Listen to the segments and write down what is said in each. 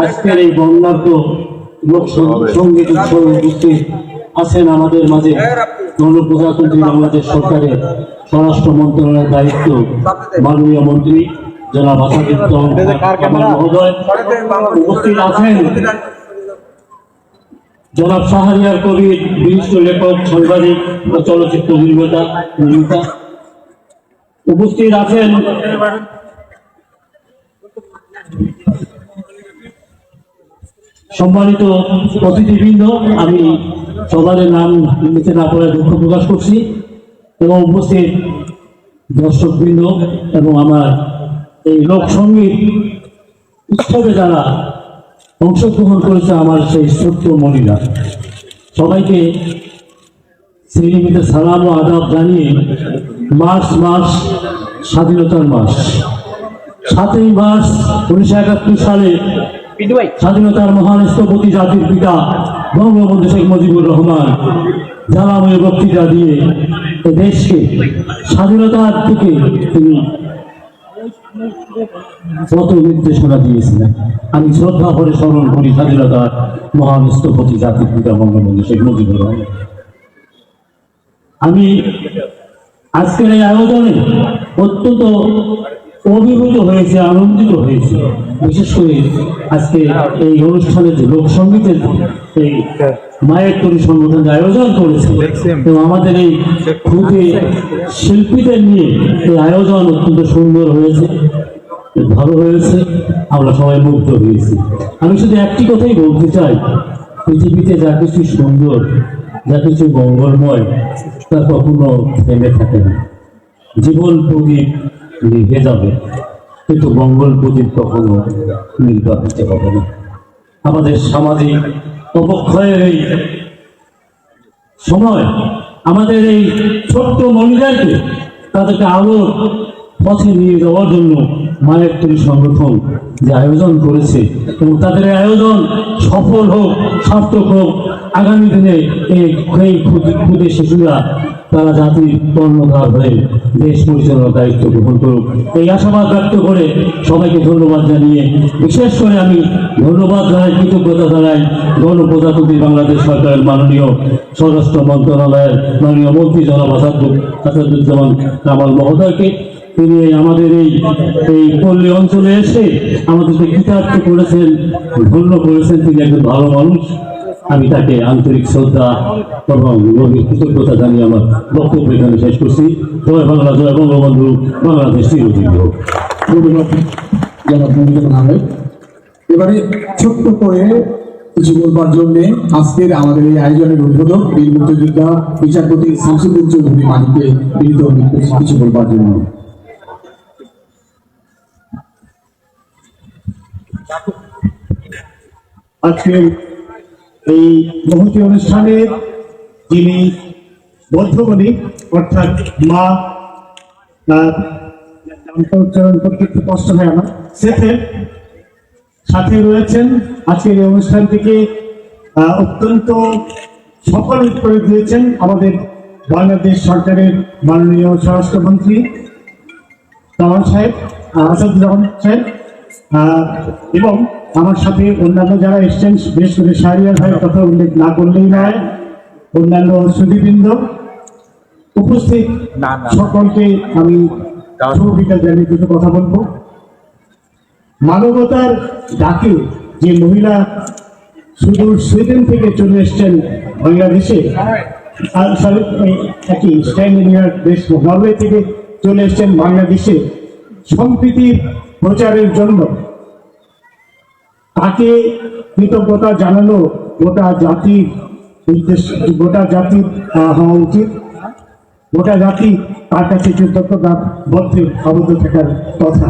আজকের এই বর্ণাঢ্য লোক সংগীত উৎসবে আছেন আমাদের মাঝে। গণপ্রজাতন্ত্রী বাংলাদেশ সরকারের স্বরাষ্ট্র মন্ত্রণালয়ের দায়িত্ব মাননীয় মন্ত্রী জনাব আসাদুদ্দ মহোদয় উপস্থিত আছেন জনাব শাহরিয়ার কবির বিশিষ্ট লেখক সাংবাদিক ও চলচ্চিত্র নির্মাতা নির্মাতা। উপস্থিত আছেন সম্মানিত অতিথিবৃন্দ আমি সবার নাম নিতে না পড়ে দুঃখ প্রকাশ করছি এবং উপস্থিত দর্শকবৃন্দ এবং আমার এই লোকসঙ্গীত উৎসবে যারা অংশগ্রহণ করেছে আমার সেই সত্য মহিলা সবাইকে শ্রীনিমিতে সালাম ও আদাব জানিয়ে মার্চ মাস স্বাধীনতার মাস। সাতই মার্চ উনিশশো একাত্তর সালে স্বাধীনতার মহান স্থপতি জাতির পিতা, বঙ্গবন্ধু শেখ মুজিবুর রহমান বক্তৃতা দিয়ে এ দেশকে স্বাধীনতার তিনি কত নির্দেশনা দিয়েছিলেন, আমি শ্রদ্ধা করে স্মরণ করি স্বাধীনতার মহান স্থপতি জাতির পিতা, বঙ্গবন্ধু শেখ মুজিবুর রহমান। আমি আজকের এই আয়োজনে অত্যন্ত অভিভূত হয়েছে, আনন্দিত হয়েছে। বিশেষ করে আজকে এই অনুষ্ঠানে যে লোকসঙ্গীতের এই মায়ের তরি সংগঠন আয়োজন করেছে, এবং আমাদের এই খুবই শিল্পীদের নিয়ে এই আয়োজন অত্যন্ত সুন্দর হয়েছে, ভালো হয়েছে, আমরা সবাই মুগ্ধ হয়েছি। আমি শুধু একটি কথাই বলতে চাই, পৃথিবীতে যা কিছু সুন্দর, যা কিছু মঙ্গলময়, তা কখনো থেমে থাকে না। জীবন প্রদীপ নিভে যাবে কিন্তু মঙ্গল প্রদীপ কখনো নির্বাপিত হবে না। আমাদের সামাজিক অবক্ষয়ের এই সময়, আমাদের এই ছোট্ট মহিলাকে তাদেরকে আলোর পথে নিয়ে যাওয়ার জন্য মায়ের তৈরি সংগঠন যে আয়োজন করেছে এবং তাদের আয়োজন সফল হোক, সার্থক হোক, আগামী দিনে এই ক্ষুদে শিশুরা তারা জাতির কর্ণধার হয়ে দেশ পরিচালনার দায়িত্ব গ্রহণ করুক। এই আশাবাদ ব্যক্ত করে সবাইকে ধন্যবাদ জানিয়ে বিশেষ করে আমি ধন্যবাদ জানাই, কৃতজ্ঞতা জানাই গণপ্রজাতন্ত্রী বাংলাদেশ সরকারের মাননীয় স্বরাষ্ট্র মন্ত্রণালয়ের মাননীয় মন্ত্রী জনাব আসাদুজ্জামান কামাল মহোদয়কে। তিনি আমাদের এই এই পল্লী অঞ্চলে এসে আমাদেরকে কৃতার্থ করেছেন, ধন্য করেছেন। তিনি একজন ভালো মানুষ। আমি তাকে আন্তরিক শ্রদ্ধা এবং গভীর কৃতজ্ঞতা জানিয়ে আমার বক্তব্য এখানে শেষ করছি। জয় বাংলা জয় বঙ্গবন্ধু বাংলাদেশ এবারে ছোট্ট করে কিছু বলবার জন্য আজকের আমাদের এই আয়োজনের উদ্বোধক, বীর মুক্তিযোদ্ধা, বিচারপতি শামসুদ্দিন চৌধুরী মালিককে বিনীত কিছু বলবার জন্য। আজকের এই মহতি অনুষ্ঠানের যিনি বদ্ধমণি অর্থাৎ মা উচ্চারণ করতে একটু কষ্ট হয় আমার। সেফে সাথে রয়েছেন আজকের এই অনুষ্ঠান থেকে আহ, অত্যন্ত সফল করে দিয়েছেন আমাদের বাংলাদেশ সরকারের মাননীয় স্বরাষ্ট্রমন্ত্রী জামান সাহেব আসাদুজ্জামান সাহেব এবং আমার সাথে অন্যান্য যারা এসছেন বিশেষ করে শাহরিয়ার ভাইয়ের কথা উল্লেখ না করলেই নয় অন্যান্য সুদীবৃন্দ উপস্থিত সকলকে আমি শুভবিকাল জানিয়ে কিছু কথা বলব। মানবতার ডাকে যে মহিলা শুধু সুইডেন থেকে চলে এসছেন বাংলাদেশে আর সরি, এই একই স্ক্যান্ডিনেভিয়ার দেশ নরওয়ে থেকে চলে এসছেন বাংলাদেশে সম্প্রীতির প্রচারের জন্য তাকে কৃতজ্ঞতা জানানো গোটা জাতির গোটা জাতির হওয়া উচিত। গোটা জাতি তার কাছে কৃতজ্ঞতা বদ্ধে আবদ্ধ থাকার কথা।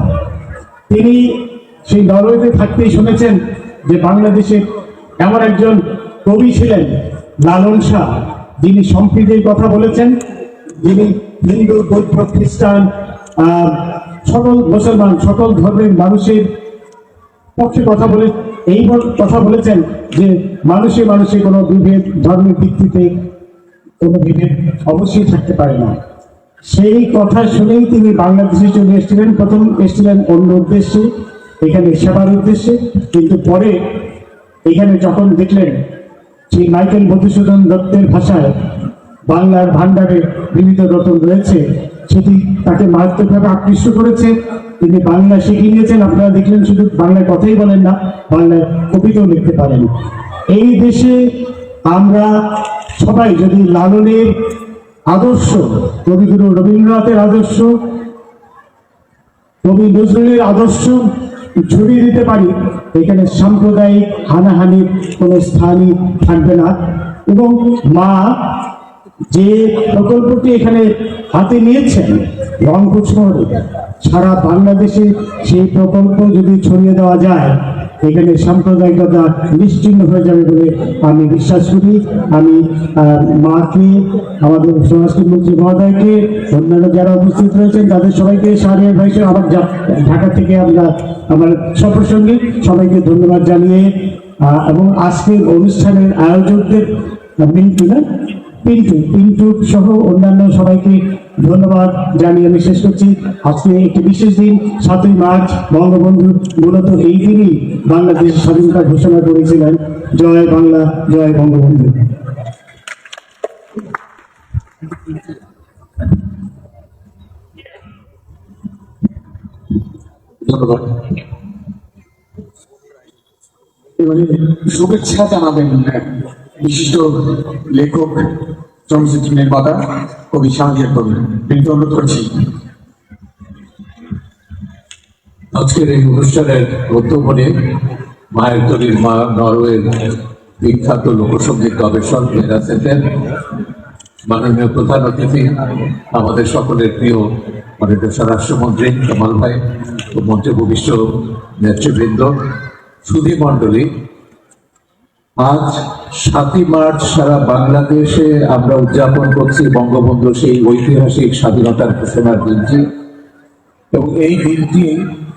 তিনি সেই নরওয়েতে থাকতেই শুনেছেন যে বাংলাদেশের এমন একজন কবি ছিলেন, লালন শাহ। যিনি সম্প্রীতির কথা বলেছেন, যিনি হিন্দু, বৌদ্ধ, খ্রিস্টান সকল মুসলমান, সকল ধর্মের মানুষের পক্ষে কথা বলে, এই কথা বলেছেন যে মানুষে মানুষে কোনো বিভেদ, ধর্মের ভিত্তিতে কোনো বিভেদ অবশ্যই থাকতে পারে না। সেই কথা শুনেই তিনি বাংলাদেশে চলে এসেছিলেন। প্রথম এসেছিলেন অন্য উদ্দেশ্যে, এখানে সেবার উদ্দেশ্যে। কিন্তু পরে এখানে যখন দেখলেন সেই মাইকেল মধুসূদন দত্তের ভাষায় বাংলার ভাণ্ডারে বিবিধ রতন রয়েছে, সেটি তাকে মারাত্মকভাবে আকৃষ্ট করেছে। তিনি বাংলা শিখে নিয়েছেন, আপনারা দেখলেন শুধু বাংলায় কথাই বলেন না বাংলায় কবিতাও লিখতে পারেন। এই দেশে আমরা সবাই যদি লালনের আদর্শ, কবিগুরু রবীন্দ্রনাথের আদর্শ, কবি নজরুলের আদর্শ ছড়িয়ে দিতে পারি, এখানে সাম্প্রদায়িক হানাহানির কোনো স্থানই থাকবে না। এবং মা যে প্রকল্পটি এখানে হাতে নিয়েছেন, রংপুর শহরে সারা বাংলাদেশে সেই প্রকল্প যদি ছড়িয়ে দেওয়া যায়, এখানে সাম্প্রদায়িকতা নিশ্চিন্ন হয়ে যাবে বলে আমি বিশ্বাস করি। আমি মাকে, আমাদের সংস্কৃতি মন্ত্রী মহোদয়কে, অন্যান্য যারা উপস্থিত রয়েছেন, তাদের সবাইকে সারিয়ার ভাই সহ আমার ঢাকা থেকে আমরা, আমার সপ্রসঙ্গে সবাইকে ধন্যবাদ জানিয়ে এবং আজকের অনুষ্ঠানের আয়োজকদের মিন্টু না? পিন্টু পিন্টু সহ অন্যান্য সবাইকে ধন্যবাদ জানিয়ে আমি শেষ করছি। আজকে একটি বিশেষ দিন, সাতই মার্চ, বঙ্গবন্ধু মূলত এই দিনই বাংলাদেশ স্বাধীনতা ঘোষণা করেছিলেন। জয় বাংলা, জয় বঙ্গবন্ধু। শুভেচ্ছা জানাবেন, বিশিষ্ট লেখক চলচ্চিত্র নির্মাতা কবি অনুরোধ করছি। আজকের এই অনুষ্ঠানের উদ্যোগনে মায়ের মা নরওয়ের বিখ্যাত লোকসঙ্গীত গবেষক মেরা সেতেন মাননীয় প্রধান অতিথি, আমাদের সকলের প্রিয় মাননীয় স্বরাষ্ট্রমন্ত্রী কামাল ভাই ও মঞ্চে ভূমিষ্ঠ নেতৃবৃন্দ, সুধী মণ্ডলী আজ সাতই মার্চ সারা বাংলাদেশে আমরা উদযাপন করছি বঙ্গবন্ধু সেই ঐতিহাসিক স্বাধীনতার ঘোষণার দিনটি। এবং এই দিনটি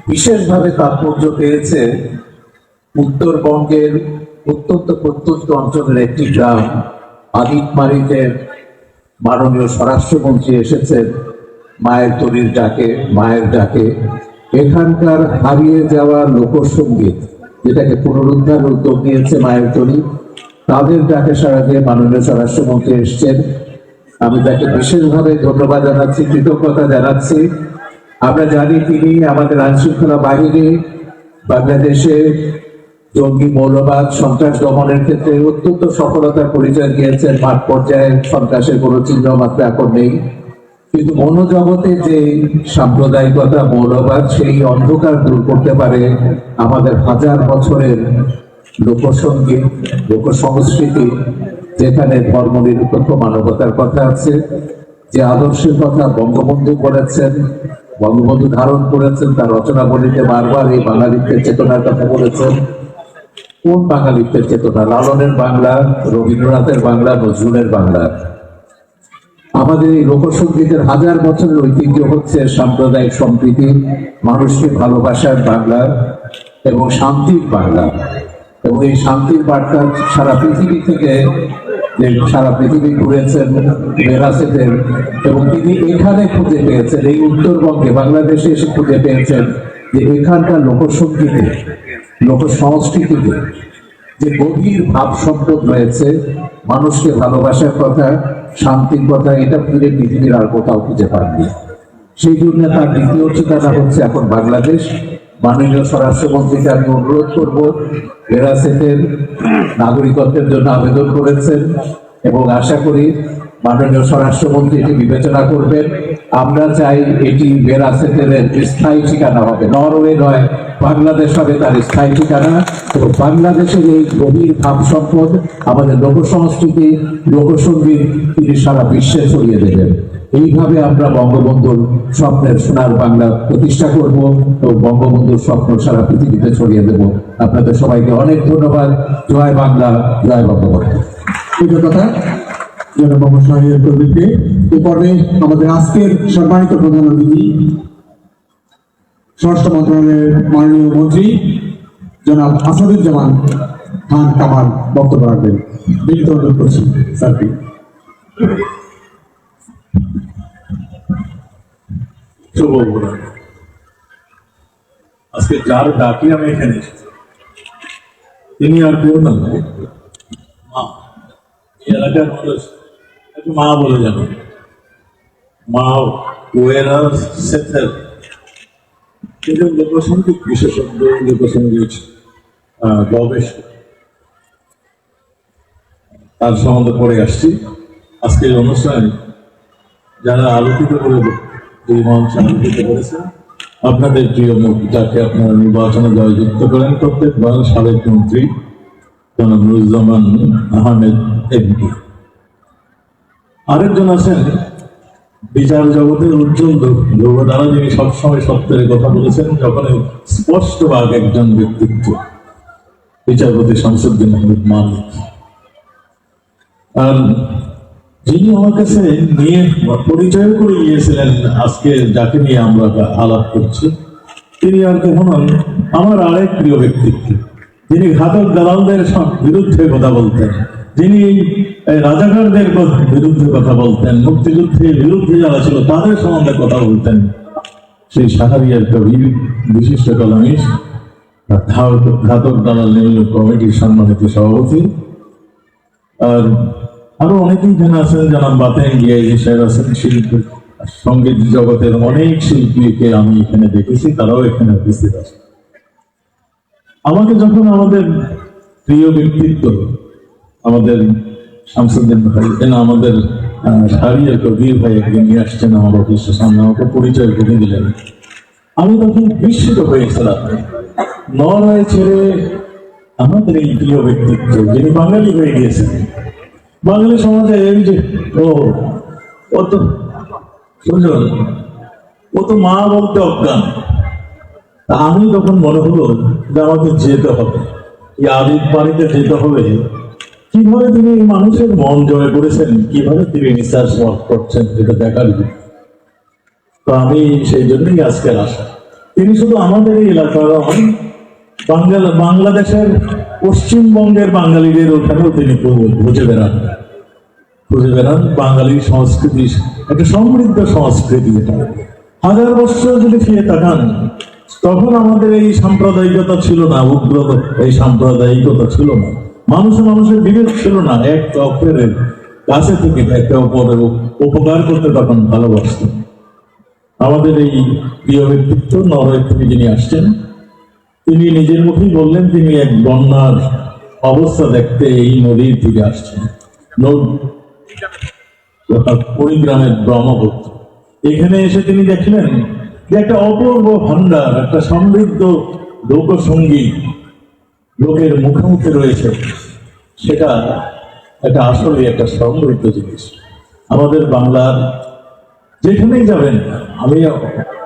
বিশেষভাবে তাৎপর্য পেয়েছে উত্তরবঙ্গের অত্যন্ত প্রত্যন্ত অঞ্চলের একটি গ্রাম। আদিতমারিতে মাননীয় স্বরাষ্ট্রমন্ত্রী এসেছেন, মায়ের তরির ডাকে, মায়ের ডাকে। এখানকার হারিয়ে যাওয়া লোকসঙ্গীত যেটাকে পুনরুদ্ধার উদ্যোগ নিয়েছে মায়ের তরি, তাদের ডাকে সারা দিয়ে মাননীয় স্বরাষ্ট্রমন্ত্রী এসছেন। আমি তাকে বিশেষভাবে ধন্যবাদ জানাচ্ছি, কৃতজ্ঞতা জানাচ্ছি। আমরা জানি তিনি আমাদের আইন শৃঙ্খলা বাহিনী, বাংলাদেশে জঙ্গি মৌলবাদ, সন্ত্রাস দমনের ক্ষেত্রে অত্যন্ত সফলতার পরিচয় দিয়েছেন। মাঠ পর্যায়ে সন্ত্রাসের কোনো চিহ্ন মাত্র এখন নেই। কিন্তু মনোজগতে যে সাম্প্রদায়িকতা, মৌলবাদ, সেই অন্ধকার দূর করতে পারে আমাদের হাজার বছরের লোকসঙ্গীত লোকসংস্কৃতি, যেখানে ধর্ম নিরপেক্ষ মানবতার কথা আছে, যে আদর্শের কথা বঙ্গবন্ধু করেছেন, বঙ্গবন্ধু ধারণ করেছেন, তার রচনাবলীতে বারবার এই বাঙালিত্বের চেতনার কথা বলেছেন। কোন বাঙালিত্বের চেতনা? লালনের বাংলা, রবীন্দ্রনাথের বাংলা, নজরুলের বাংলা। আমাদের এই লোকসঙ্গীতের হাজার বছরের ঐতিহ্য হচ্ছে সাম্প্রদায়িক সম্প্রীতি, মানুষকে ভালোবাসার বাংলা এবং শান্তির বাংলা। এবং এই শান্তির বার্তা সারা পৃথিবী থেকে যে সারা পৃথিবী ঘুরেছেন মেরাসেদের এবং তিনি এখানে খুঁজে পেয়েছেন, এই উত্তরবঙ্গে, বাংলাদেশে এসে খুঁজে পেয়েছেন যে এখানকার লোকসঙ্গীতে লোক সংস্কৃতিতে যে গভীর ভাব সম্পদ রয়েছে, মানুষকে ভালোবাসার কথা শান্তির কথা এটা ফিরে পৃথিবীর আর কোথাও খুঁজে পাননি। সেই জন্য তার দ্বিতীয় ঠিকানা হচ্ছে এখন বাংলাদেশ। মাননীয় স্বরাষ্ট্রমন্ত্রীকে আমি অনুরোধ করব বেরাসেটের নাগরিকত্বের জন্য আবেদন করেছেন এবং আশা করি মাননীয় স্বরাষ্ট্রমন্ত্রী এটি বিবেচনা করবেন। আমরা চাই এটি বেরাসেটের স্থায়ী ঠিকানা হবে। নরওয়ে নয়, বাংলাদেশ হবে তার স্থায়ী ঠিকানা। এবং বাংলাদেশের এই গভীর ভাব সম্পদ আমাদের লোক সংস্কৃতি লোকসঙ্গীত, তিনি সারা বিশ্বে ছড়িয়ে দেবেন। এইভাবে আমরা বঙ্গবন্ধুর স্বপ্নের সোনার বাংলা প্রতিষ্ঠা করব এবং বঙ্গবন্ধুর স্বপ্ন সারা পৃথিবীতে ছড়িয়ে দেব। আপনাদের সবাইকে অনেক ধন্যবাদ। জয় বাংলা, জয় বঙ্গবন্ধু। কথা জনাব মোহাম্মদ শাহিদ কবিরকে এ পর্বে আমাদের আজকের সম্মানিত প্রধান অতিথি স্বরাষ্ট্র মন্ত্রণালয়ের মাননীয় মন্ত্রী জনাব আসাদুজ্জামান খান কামাল বক্তব্য রাখবেন। বিনীত অনুরোধ করছি স্যারকে আজকে যার ডাকি আমি এখানে এসেছি। তিনি আর কেউ না। এলাকার মানুষ মা বলে জানো। মা কিন্তু লোকসঙ্গীত বিশেষজ্ঞ, লোকসঙ্গীত গবেষক, তার সম্বন্ধে পড়ে আসছি। আজকের অনুষ্ঠানে যারা আলোকিত করে এই মঞ্চ আলোকিত করেছে আপনাদের প্রিয় মুখ যাকে আপনারা নির্বাচনে জয়যুক্ত করেন। প্রত্যেকবার সাবেক মন্ত্রী জনাব নুরুজ্জামান আহমেদ এমপি। আরেকজন আছেন, বিচার জগতের উজ্জ্বল ধ্রুব যিনি সবসময় সত্যের কথা বলেছেন, যখন স্পষ্টবাগ একজন ব্যক্তিত্ব। বিচারপতি শামসুদ্দিন আহমেদ মালিক। আর যিনি আমার কাছে নিয়ে পরিচয় করে গিয়েছিলেন, আজকে যাকে নিয়ে আমরা আলাপ করছি, তিনি আর কেউ নন, আমার আরেক প্রিয় ব্যক্তিত্ব। যিনি ঘাতক দালালদের বিরুদ্ধে কথা বলতেন। যিনি রাজাকারদের বিরুদ্ধে কথা বলতেন মুক্তিযুদ্ধের বিরুদ্ধে যারা ছিল, তাদের সম্বন্ধে কথা বলতেন। সেই সাহারিয়ার কবি, বিশিষ্ট কলামিস্ট ঘাতক দালাল নিম্ন কমিটির সম্মানিত সভাপতি। আর আরও অনেকেই এখানে আছেন জানান বাতেন গিয়ে সাহেব আছেন শিল্পী, সংগীত জগতের অনেক শিল্পীকে আমি এখানে দেখেছি, তারাও এখানে উপস্থিত আছে। আমাকে যখন আমাদের প্রিয় ব্যক্তিত্ব, আমাদের শামসুদ্দিন ভাই এনা আমাদের সারিয়ার কবির ভাই একদিন নিয়ে আসছেন আমার অফিসের সামনে, আমাকে পরিচয় করে দিলেন। আমি তখন বিস্মিত হয়েছিলাম নরওয়ে ছেড়ে আমাদের এই প্রিয় ব্যক্তিত্ব, যিনি বাঙালি হয়ে গিয়েছেন। বাঙালি সমাজে এই যে, ও ও তো সুজন ও তো মা বলতে অজ্ঞান। আমি তখন মনে হলো যে আমাকে যেতে হবে। এই আদিত বাড়িতে যেতে হবে। কীভাবে তিনি মানুষের মন জয় করেছেন? কীভাবে তিনি রিসার্চ ওয়ার্ক করছেন? এটা দেখার। তো আমি সেই জন্যই আজকে আসা তিনি শুধু আমাদের এলাকার বাংলা বাংলাদেশের পশ্চিমবঙ্গের বাঙালিদের ওখানেও তিনি খুঁজে বেড়ান। খুঁজে বেড়ান বাঙালি সংস্কৃতি, একটা সমৃদ্ধ সংস্কৃতি এটা। হাজার বছর যদি ফিরে তাকান, তখন আমাদের এই সাম্প্রদায়িকতা ছিল না উগ্র এই সাম্প্রদায়িকতা ছিল না। মানুষ মানুষের বিভেদ ছিল না এক অপরের কাছে থেকে একে অপরের উপকার করতে তখন ভালোবাসত আমাদের এই প্রিয় ব্যক্তিত্ব নরওয়ে থেকে যিনি আসছেন, তিনি নিজের মুখেই বললেন, তিনি এক বন্যার অবস্থা দেখতে এই নদীর দিকে আসছেন। কুড়িগ্রামের ব্রহ্মপুত্র। এখানে এসে তিনি দেখলেন যে একটা অপূর্ব ভান্ডার একটা সমৃদ্ধ লোকসঙ্গীত লোকের মুখে মুখে রয়েছে, সেটা একটা আসলে একটা সমৃদ্ধ জিনিস। আমাদের বাংলার যেখানেই যাবেন, আমি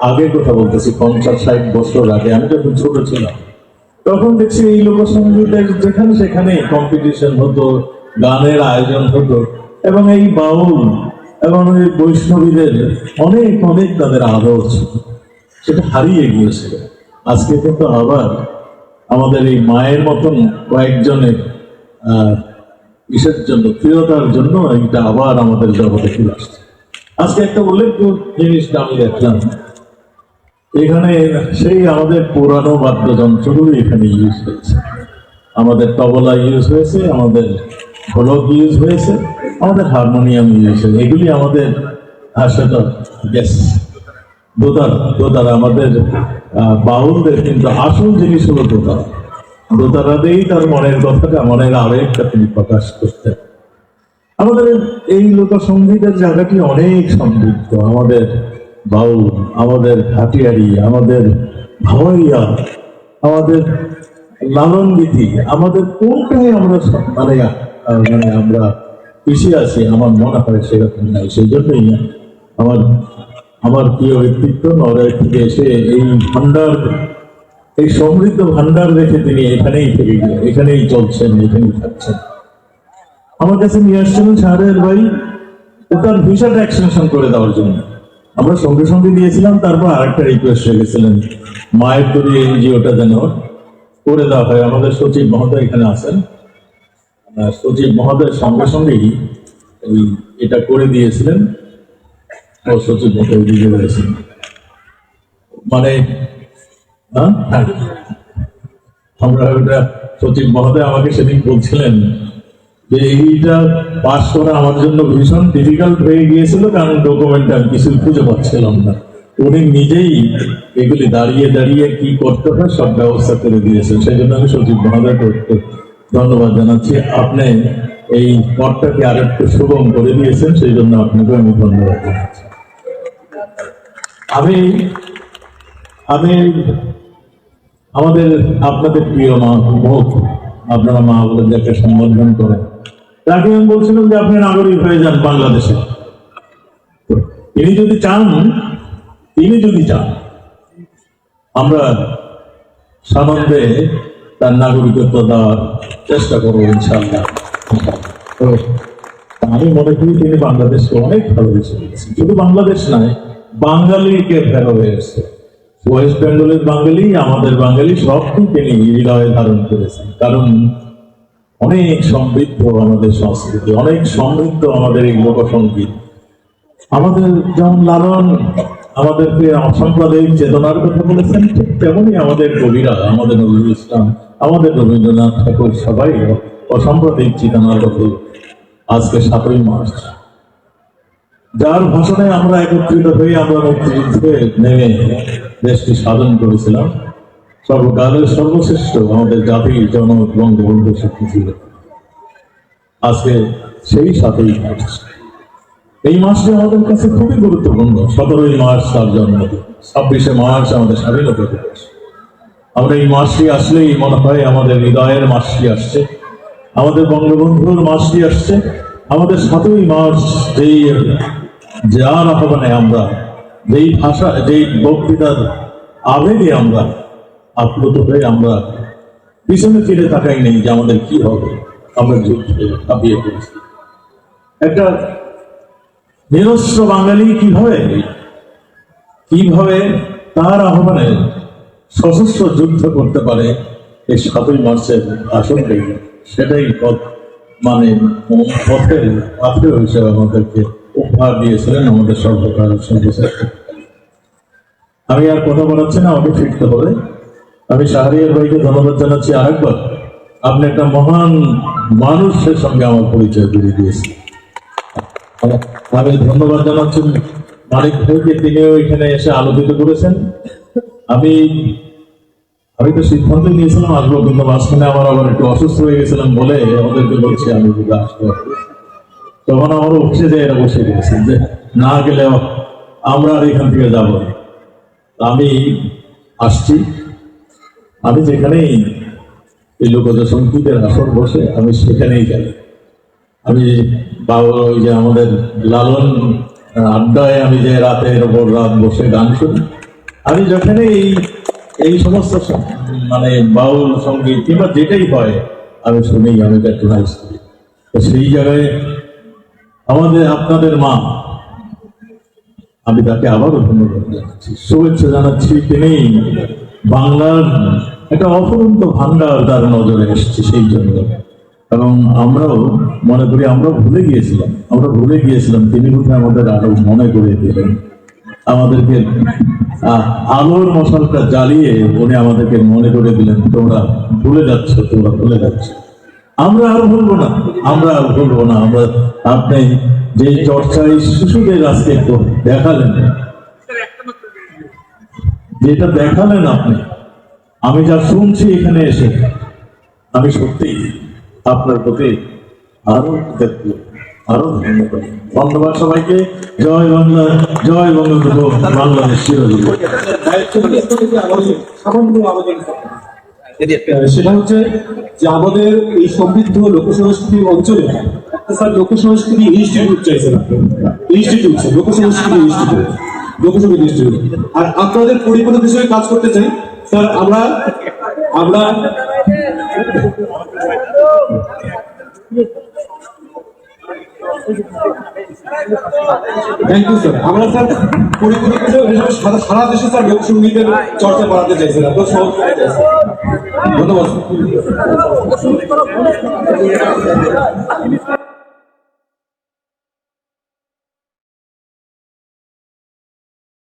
আগে কথা বলতেছি, পঞ্চাশ ষাট বছর আগে, আমি যখন ছোট ছিলাম, তখন দেখছি এই লোকসঙ্গীতের যেখানে সেখানে কম্পিটিশন হতো, গানের আয়োজন হতো, এবং এই বাউল এবং এই বৈষ্ণবীদের অনেক অনেক তাদের আদর ছিল সেটা হারিয়ে গিয়েছিল। আজকে কিন্তু আবার আমাদের এই মায়ের মতন কয়েকজনের কিসের জন্য, প্রিয়তার জন্য এইটা আবার আমাদের জগতে ফিরে আসছে। আজকে একটা উল্লেখ্য জিনিসটা আমি দেখলাম। এখানে সেই আমাদের পুরানো বাদ্যযন্ত্রগুলো এখানে ইউজ হয়েছে। আমাদের তবলা ইউজ হয়েছে, আমাদের ঢোলক ইউজ হয়েছে, আমাদের হারমোনিয়াম ইউজ হয়েছে। এগুলি আমাদের ভাষাটা গ্যাস দোতার দোতারা আমাদের বাউলদের কিন্তু আসল জিনিস হলো দোতারা দোতারাতেই তার মনের কথাটা, মনের আবেগটা তিনি প্রকাশ করতেন। আমাদের এই লোকসঙ্গীতের জায়গাটি অনেক সমৃদ্ধ। আমাদের বাউল, আমাদের হাটিয়ারি আমাদের ভাওয়াইয়া, আমাদের লালন বিধি আমাদের কোনটাই আমরা মানে মানে আমরা পিছিয়ে আছি, আমার মনে হয় সেরকম নাই। সেই জন্যই আমার আমার প্রিয় ব্যক্তিত্ব নরওয়ে থেকে এসে এই ভান্ডার, এই সমৃদ্ধ ভান্ডার রেখে তিনি এখানেই থেকে গিয়ে এখানেই চলছেন, এখানেই থাকছেন। আমার কাছে নিয়ে আসছিলেন শাহরের ভাই ও তার ভিসাটা এক্সটেনশন করে দেওয়ার জন্য। আমরা সঙ্গে সঙ্গে দিয়েছিলাম তারপর আরেকটা রিকোয়েস্ট রেখেছিলেন। মায়ের তৈরি এনজিওটা যেন করে দেওয়া হয়। আমাদের সচিব মহোদয় এখানে আছেন। সচিব মহোদয়ের সঙ্গে সঙ্গেই এটা করে দিয়েছিলেন। দিয়েছিলেন মানে। আমরা ওটা সচিব মহোদয় আমাকে সেদিন বলছিলেন যে, এইটা করা আমার জন্য ভীষণ ডিফিকাল্ট হয়ে গিয়েছিল, কারণ ডকুমেন্ট আমি কিছু খুঁজে পাচ্ছিলাম না। উনি নিজেই এগুলি দাঁড়িয়ে দাঁড়িয়ে কি করতে হয় সব ব্যবস্থা করে দিয়েছেন। সেই জন্য আমি সচিব মহোদয়কে ধন্যবাদ জানাচ্ছি। আপনি এই পথটাকে আরেকটু সুগম করে দিয়েছেন, সেই জন্য আপনাকে আমি ধন্যবাদ জানাচ্ছি। আমি আমি আমাদের আপনাদের প্রিয় মা মুখ আপনারা মা যাকে সম্বোধন করেন। তাকে আমি বলছিলাম যে আপনি নাগরিক হয়ে যান বাংলাদেশে। তিনি যদি চান, তিনি যদি চান, আমরা সানন্দে তার নাগরিকত্ব দেওয়ার চেষ্টা করব ইনশাল্লাহ আমি মনে করি তিনি বাংলাদেশকে অনেক ভালোবেসে শুধু বাংলাদেশ নয় বাঙালিকে ভালোবেসে ওয়েস্ট বেঙ্গলের বাঙালি, আমাদের বাঙালি সবকে তিনি হৃদয়ে ধারণ করেছেন কারণ অনেক সমৃদ্ধ আমাদের সংস্কৃতি, অনেক সমৃদ্ধ আমাদের এই লোকসঙ্গীত। আমাদের যেমন লালন, আমাদেরকে অসাম্প্রদায়িক চেতনার কথা বলেছেন, ঠিক তেমনই আমাদের কবিরা আমাদের নজরুল ইসলাম, আমাদের রবীন্দ্রনাথ ঠাকুর সবাই অসাম্প্রদায়িক চেতনার কথা আজকে সাতই মার্চ। যার ভাষণে আমরা একত্রিত হয়ে আমরা মুক্তিযুদ্ধে নেমে দেশটি স্বাধীন করেছিলাম। সর্বকালের সর্বশ্রেষ্ঠ আমাদের জাতির জনক বঙ্গবন্ধু মুজিবুর। রহমান। আজকে সেই মার্চ এই মাসটি আমাদের কাছে খুবই গুরুত্বপূর্ণ। সতেরোই মার্চ তার জন্মদিন ছাব্বিশে মার্চ আমাদের স্বাধীনতা দিবস। আমরা এই মাসটি আসলেই মনে হয় আমাদের হৃদয়ের মাসটি আসছে। আমাদের বঙ্গবন্ধুর মাসটি আসছে। আমাদের সাতই মার্চ যেই যার আহ্বানে আমরা, যেই ভাষা, যেই বক্তৃতার আবেগে আমরা আপ্লুত হয়ে আমরা পিছনে ফিরে তাকাই নেই যে আমাদের কি হবে। আমরা যুদ্ধে ঝাঁপিয়ে পড়েছি। একটা নিরস্ত্র বাঙালি কীভাবে কীভাবে তার আহ্বানে সশস্ত্র যুদ্ধ করতে পারে এই সাতই মার্চের আসনটাই সেটাই পথ মানে পথের পাথেয় হিসেবে আমাদেরকে উপহার দিয়েছিলেন, আমাদের সর্বকাল আমি আর কথা বলাচ্ছি না, আমাকে ফিরতে হবে। আমি শাহরিয়ার ভাইকে ধন্যবাদ জানাচ্ছি আরেকবার। আপনি একটা মহান মানুষের সঙ্গে আমার পরিচয় করে দিয়েছেন। আমি ধন্যবাদ জানাচ্ছি মানিক ভাইকে, তিনিও এখানে এসে আলোকিত করেছেন। আমি আমি তো সিদ্ধান্ত নিয়েছিলাম, আসব, কিন্তু মাঝখানে আমার আবার একটু অসুস্থ হয়ে গেছিলাম বলে আমাদেরকে বলছি আমি যদি আসব। তখন আমার অফিসে যে এরা বসে গেছেন যে, না গেলে আমরা আর এখান থেকে যাব আমি আসছি। আমি যেখানেই এই লোকজ সঙ্গীতের আসর বসে আমি সেখানেই যাই। আমি বাবা ওই যে আমাদের লালন আড্ডায় আমি যে রাতের ওপর রাত বসে গান শুনি। আমি যেখানে এই এই সমস্ত মানে বাউল, সংগীত কিংবা যেটাই হয়, আমি শুনি, আমি প্যাট্রোনাইজ করি। তো সেই জায়গায় আমাদের আপনাদের মা। আমি তাকে আবারও ধন্যবাদ জানাচ্ছি। শুভেচ্ছা জানাচ্ছি তিনি বাংলার একটা অফুরন্ত ভান্ডার তার নজরে এসেছে সেই জন্য। এবং আমরাও মনে করি আমরা ভুলে গিয়েছিলাম। আমরা ভুলে গিয়েছিলাম তিনি বোধহয় আমাদের আরও মনে করে দিলেন। আমাদেরকে আলোর মশালটা জ্বালিয়ে উনি আমাদেরকে মনে করে দিলেন, তোমরা ভুলে যাচ্ছ, তোমরা ভুলে যাচ্ছ। আমরা আর ভুলবো না আমরা আর ভুলবো না। আমরা আপনি যে চর্চায় শিশুদের আজকে দেখালেন যেটা দেখালেন আপনি আমি যা শুনছি এখানে এসে আমি সত্যি আপনার প্রতি আরও কৃতজ্ঞ, আরও ধন্যবাদ ধন্যবাদ সবাইকে। জয় বাংলা জয় বঙ্গবন্ধু বাংলাদেশ চিরজীবী। সেটা হচ্ছে যে আমাদের এই সমৃদ্ধ লোকসংস্কৃতি অঞ্চলে, স্যার, লোকসংস্কৃতি ইনস্টিটিউট চাইছেন ইনস্টিটিউট লোকসংস্কৃতি ইনস্টিটিউট লোকসংগীত ইনস্টিটিউট আর আপনাদের পরিপূরক হিসেবে কাজ করতে চাই, স্যার, আমরা আমরা থ্যাংক ইউ স্যার আমরা স্যার হিসেবে সারা সারা দেশে স্যার লোকসঙ্গীতের চর্চা বাড়াতে চাইছিলাম তো সহজ ধন্যবাদ